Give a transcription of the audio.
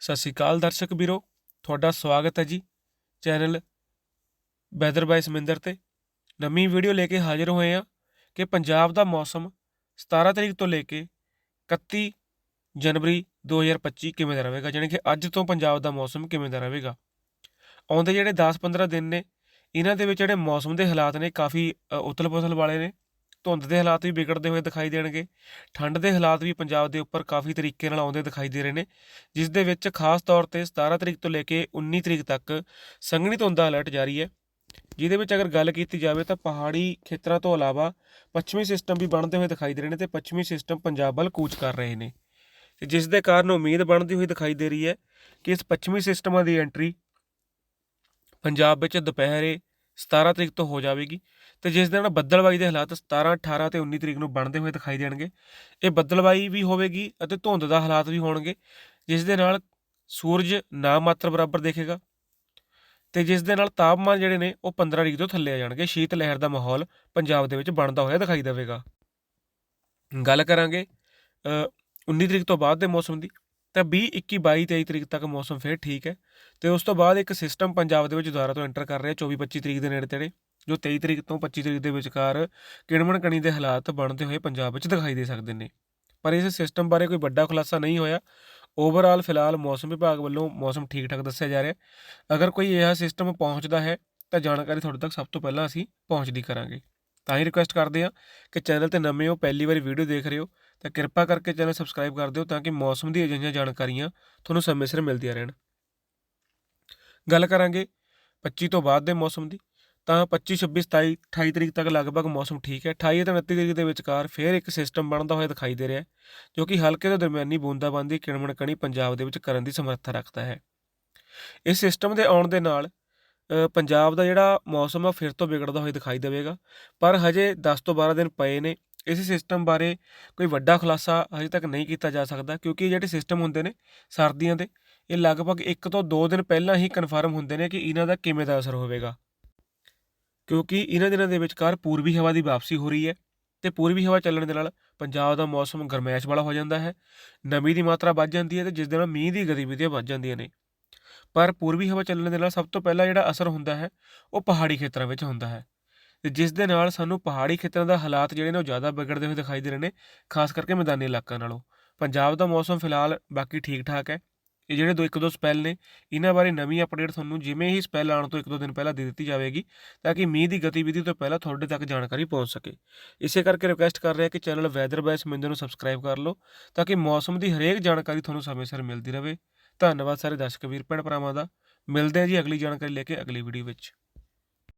ਸਤਿ ਸ਼੍ਰੀ ਅਕਾਲ ਦਰਸ਼ਕ ਵੀਰੋ ਤੁਹਾਡਾ ਸਵਾਗਤ ਹੈ ਜੀ ਚੈਨਲ ਵੈਦਰ ਬਾਈ ਸਮਿੰਦਰ ਤੇ। ਨਵੀਂ ਵੀਡੀਓ ਲੈ ਕੇ ਹਾਜ਼ਰ ਹੋਏ ਆ ਕਿ ਪੰਜਾਬ ਦਾ ਮੌਸਮ 17 ਤਰੀਕ ਤੋਂ ਲੈ ਕੇ 31 ਜਨਵਰੀ 2025 ਕਿਵੇਂ ਦਾ ਰਹੇਗਾ ਜਾਣੀ ਕਿ ਅੱਜ ਤੋਂ ਪੰਜਾਬ ਦਾ ਮੌਸਮ ਕਿਵੇਂ ਦਾ ਰਹੇਗਾ। ਆਉਂਦੇ ਜਿਹੜੇ 10-15 ਦਿਨ ਨੇ ਇਹਨਾਂ ਦੇ ਵਿੱਚ ਜਿਹੜੇ ਮੌਸਮ ਦੇ ਹਾਲਾਤ ਨੇ ਕਾਫੀ ਅ, ਉਥਲ-ਪੁਥਲ ਵਾਲੇ ਨੇ। ਧੁੰਦ ਦੇ ਹਾਲਾਤ ਵੀ ਵਿਗੜਦੇ ਹੋਏ ਦਿਖਾਈ ਦੇਣਗੇ। ਠੰਡ ਦੇ ਹਾਲਾਤ ਵੀ ਪੰਜਾਬ ਦੇ ਉੱਪਰ ਕਾਫੀ ਤਰੀਕੇ ਨਾਲ ਆਉਂਦੇ ਦਿਖਾਈ ਦੇ ਰਹੇ ਨੇ ਜਿਸ ਦੇ ਵਿੱਚ ਖਾਸ ਤੌਰ ਤੇ 17 ਤਰੀਕ ਤੋਂ ਲੈ ਕੇ 19 ਤਰੀਕ ਤੱਕ ਸੰਘਣੀ ਧੁੰਦ ਦਾ ਅਲਰਟ ਜਾਰੀ ਹੈ। ਜਿਹਦੇ ਵਿੱਚ ਅਗਰ ਗੱਲ ਕੀਤੀ ਜਾਵੇ ਤਾਂ ਪਹਾੜੀ ਖੇਤਰਾਂ ਤੋਂ ਇਲਾਵਾ ਪੱਛਮੀ ਸਿਸਟਮ ਵੀ ਬਣਦੇ ਹੋਏ ਦਿਖਾਈ ਦੇ ਰਹੇ ਨੇ ਤੇ ਪੱਛਮੀ ਸਿਸਟਮ ਪੰਜਾਬ ਵੱਲ ਕੂਚ ਕਰ ਰਹੇ ਨੇ। ਤੇ ਜਿਸ ਦੇ ਕਾਰਨ ਉਮੀਦ ਬਣਦੀ ਹੋਈ ਦਿਖਾਈ ਦੇ ਰਹੀ ਹੈ ਕਿ ਇਸ ਪੱਛਮੀ ਸਿਸਟਮਾਂ ਦੀ ਐਂਟਰੀ ਪੰਜਾਬ ਵਿੱਚ ਦੁਪਹਿਰੇ 17 ਤਰੀਕ ਤੋਂ ਹੋ ਜਾਵੇਗੀ ਤੇ ਜਿਸ ਦੇ ਨਾਲ ਬੱਦਲਬਾਈ ਦੇ ਹਾਲਾਤ 17 18 ਤੇ 19 ਤਰੀਕ ਨੂੰ ਬਣਦੇ ਹੋਏ ਦਿਖਾਈ ਦੇਣਗੇ ਇਹ ਬੱਦਲਬਾਈ ਵੀ ਹੋਵੇਗੀ ਅਤੇ ਧੁੰਦ ਦਾ ਹਾਲਾਤ ਵੀ ਹੋਣਗੇ ਜਿਸ ਦੇ ਨਾਲ ਸੂਰਜ ਨਾ ਮਾਤਰ ਬਰਾਬਰ ਦੇਖੇਗਾ ਤੇ ਜਿਸ ਦੇ ਨਾਲ ਤਾਪਮਾਨ ਜਿਹੜੇ ਨੇ ਉਹ 15 ਡਿਗਰੀ ਤੋਂ ਥੱਲੇ ਆ ਜਾਣਗੇ ਸ਼ੀਤ ਲਹਿਰ ਦਾ ਮਾਹੌਲ ਪੰਜਾਬ ਦੇ ਵਿੱਚ ਬਣਦਾ ਹੋਇਆ ਦਿਖਾਈ ਦੇਵੇਗਾ। ਗੱਲ ਕਰਾਂਗੇ ਅ, 19 ਤਰੀਕ ਤੋਂ ਬਾਅਦ ਦੇ ਮੌਸਮ ਦੀ। ਤਾਂ 20 21 22 23 ਤਰੀਕ ਤੱਕ ਮੌਸਮ ਫਿਰ ਠੀਕ ਹੈ। ਤੇ ਉਸ ਤੋਂ ਬਾਅਦ ਇੱਕ ਸਿਸਟਮ ਪੰਜਾਬ ਦੇ ਵਿੱਚ ਦੁਬਾਰਾ ਤੋਂ ਐਂਟਰ ਕਰ ਰਿਹਾ 24 25 ਤਰੀਕ ਦੇ ਨੇੜੇ ਤੇੜੇ, ਜੋ 23 ਤਰੀਕ ਤੋਂ 25 ਤਰੀਕ ਦੇ ਵਿਚਕਾਰ ਕਿਣਮਣ ਕਣੀ ਦੇ ਹਾਲਾਤ ਬਣਦੇ ਹੋਏ ਪੰਜਾਬ ਵਿੱਚ ਦਿਖਾਈ ਦੇ ਸਕਦੇ ਨੇ। ਪਰ ਇਸ ਸਿਸਟਮ ਬਾਰੇ ਕੋਈ ਵੱਡਾ ਖੁਲਾਸਾ ਨਹੀਂ ਹੋਇਆ। ਓਵਰਆਲ ਫਿਲਹਾਲ ਮੌਸਮ ਵਿਭਾਗ ਵੱਲੋਂ ਮੌਸਮ ਠੀਕ ਠਾਕ ਦੱਸਿਆ ਜਾ ਰਿਹਾ। ਅਗਰ ਕੋਈ ਇਹ ਸਿਸਟਮ ਪਹੁੰਚਦਾ ਹੈ, ਤਾਂ ਜਾਣਕਾਰੀ ਤੁਹਾਡੇ ਤੱਕ ਸਭ ਤੋਂ ਪਹਿਲਾਂ ਅਸੀਂ ਪਹੁੰਚਦੀ ਕਰਾਂਗੇ। ਤਾਂ ਹੀ ਰਿਕੁਐਸਟ ਕਰਦੇ ਹਾਂ ਕਿ ਚੈਨਲ ਤੇ ਨਵੇਂ ਹੋ, ਪਹਿਲੀ ਵਾਰੀ ਵੀਡੀਓ ਦੇਖ ਰਹੇ ਹੋ ਤਾਂ ਕਿਰਪਾ ਕਰਕੇ ਚੈਨਲ ਸਬਸਕ੍ਰਾਈਬ ਕਰ ਦਿਓ ਤਾਂ ਕਿ ਮੌਸਮ ਦੀ ਅਜਿਹੀਆਂ ਜਾਣਕਾਰੀਆਂ ਤੁਹਾਨੂੰ ਸਮੇਂ ਸਿਰ ਮਿਲਦੀਆਂ ਰਹਿਣ। ਗੱਲ ਕਰਾਂਗੇ 25 ਤੋਂ ਬਾਅਦ ਦੇ ਮੌਸਮ ਦੀ। ਤਾਂ 25 26 27 28 ਤਰੀਕ ਤੱਕ ਲਗਭਗ ਮੌਸਮ ਠੀਕ ਹੈ। 28 ਅਤੇ 29 ਤਰੀਕ ਦੇ ਵਿਚਕਾਰ ਫਿਰ ਇੱਕ ਸਿਸਟਮ ਬਣਦਾ ਹੋਇਆ ਦਿਖਾਈ ਦੇ ਰਿਹਾ ਹੈ, ਜੋ ਕਿ ਹਲਕੇ ਤੋਂ ਦਰਮਿਆਨੀ ਬੂੰਦਾਬਾਂਦੀ ਕਿਣਮਣ ਕਣੀ ਪੰਜਾਬ ਦੇ ਵਿੱਚ ਕਰਨ ਦੀ ਸਮਰੱਥਾ ਰੱਖਦਾ ਹੈ। ਇਸ ਸਿਸਟਮ ਦੇ ਆਉਣ ਦੇ ਨਾਲ ਪੰਜਾਬ ਦਾ ਜਿਹੜਾ ਮੌਸਮ ਆ ਫਿਰ ਤੋਂ ਵਿਗੜਦਾ ਹੋਇਆ ਦਿਖਾਈ ਦੇਵੇਗਾ, ਪਰ ਹਜੇ 10 ਤੋਂ 12 ਦਿਨ ਪਏ ਨੇ ਇਸ ਸਿਸਟਮ ਬਾਰੇ ਕੋਈ ਵੱਡਾ ਖੁਲਾਸਾ ਹਜੇ ਤੱਕ ਨਹੀਂ ਕੀਤਾ ਜਾ ਸਕਦਾ, ਕਿਉਂਕਿ ਇਹ ਜਿਹੜੇ ਸਿਸਟਮ ਹੁੰਦੇ ਨੇ ਸਰਦੀਆਂ ਦੇ, ਇਹ ਲਗਭਗ 1 ਤੋਂ 2 ਦਿਨ ਪਹਿਲਾਂ ਹੀ ਕਨਫਰਮ ਹੁੰਦੇ ਨੇ ਕਿ ਇਹਨਾਂ ਦਾ ਕਿਵੇਂ ਦਾ ਅਸਰ ਹੋਵੇਗਾ। ਕਿਉਂਕਿ ਇਹਨਾਂ ਦਿਨਾਂ ਦੇ ਵਿਚਕਾਰ ਪੂਰਬੀ ਹਵਾ ਦੀ ਵਾਪਸੀ ਹੋ ਰਹੀ ਹੈ ਤੇ ਪੂਰਬੀ ਹਵਾ ਚੱਲਣ ਦੇ ਨਾਲ ਪੰਜਾਬ ਦਾ ਮੌਸਮ ਗਰਮੈਸ਼ ਵਾਲਾ ਹੋ ਜਾਂਦਾ ਹੈ, ਨਮੀ ਦੀ ਮਾਤਰਾ ਵੱਧ ਜਾਂਦੀ ਹੈ ਤੇ ਜਿਸ ਦੇ ਨਾਲ ਮੀਂਹ ਦੀ ਗਤੀਵਿਧੀਆਂ ਵੱਧ ਜਾਂਦੀਆਂ ਨੇ। ਪਰ ਪੂਰਬੀ ਹਵਾ ਚੱਲਣ ਦੇ ਨਾਲ ਸਭ ਤੋਂ ਪਹਿਲਾਂ ਜਿਹੜਾ ਅਸਰ ਹੁੰਦਾ ਹੈ, ਉਹ ਪਹਾੜੀ ਖੇਤਰਾਂ ਵਿੱਚ ਹੁੰਦਾ ਹੈ। ਤੇ ਜਿਸ ਦੇ ਨਾਲ ਸਾਨੂੰ ਪਹਾੜੀ ਖੇਤਰਾਂ ਦਾ ਹਾਲਾਤ ਜਿਹੜੇ ਨੇ ਉਹ ਜ਼ਿਆਦਾ ਵਿਗੜਦੇ ਹੋਏ ਦਿਖਾਈ ਦੇ ਰਹੇ ਨੇ, ਖਾਸ ਕਰਕੇ ਮੈਦਾਨੀ ਇਲਾਕਿਆਂ ਨਾਲੋਂ। ਪੰਜਾਬ ਦਾ ਮੌਸਮ ਫਿਲਹਾਲ ਬਾਕੀ ਠੀਕ ਠਾਕ ਹੈ। ਇਹ ਜਿਹੜੇ ਦੋ ਇੱਕ ਦੋ ਸਪੈਲ ਨੇ, ਇਹਨਾਂ ਬਾਰੇ ਨਵੀਂ ਅਪਡੇਟ ਤੁਹਾਨੂੰ ਜਿਵੇਂ ਹੀ ਸਪੈਲ ਆਉਣ ਤੋਂ ਇੱਕ ਦੋ ਦਿਨ ਪਹਿਲਾਂ ਦੇ ਦਿੱਤੀ ਜਾਵੇਗੀ, ਤਾਂ ਕਿ ਮੀਂਹ ਦੀ ਗਤੀਵਿਧੀ ਤੋਂ ਪਹਿਲਾਂ ਤੁਹਾਡੇ ਤੱਕ ਜਾਣਕਾਰੀ ਪਹੁੰਚ ਸਕੇ। ਇਸੇ ਕਰਕੇ ਰਿਕੁਐਸਟ ਕਰ ਰਿਹਾ ਕਿ ਚੈਨਲ ਵੈਦਰ ਬਾਇਸ ਮਿੰਦਰ ਨੂੰ ਸਬਸਕ੍ਰਾਈਬ ਕਰ ਲਓ, ਤਾਂ ਕਿ ਮੌਸਮ ਦੀ ਹਰੇਕ ਜਾਣਕਾਰੀ ਤੁਹਾਨੂੰ ਸਮੇਂ ਸਿਰ ਮਿਲਦੀ ਰਹੇ। ਧੰਨਵਾਦ ਸਾਰੇ ਦਰਸ਼ਕ ਵੀਰ, ਭੈਣ ਭਰਾਵਾਂ ਦਾ। ਮਿਲਦੇ ਹਾਂ ਜੀ ਅਗਲੀ ਜਾਣਕਾਰੀ ਲੈ ਕੇ ਅਗਲੀ ਵੀਡੀਓ ਵਿੱਚ।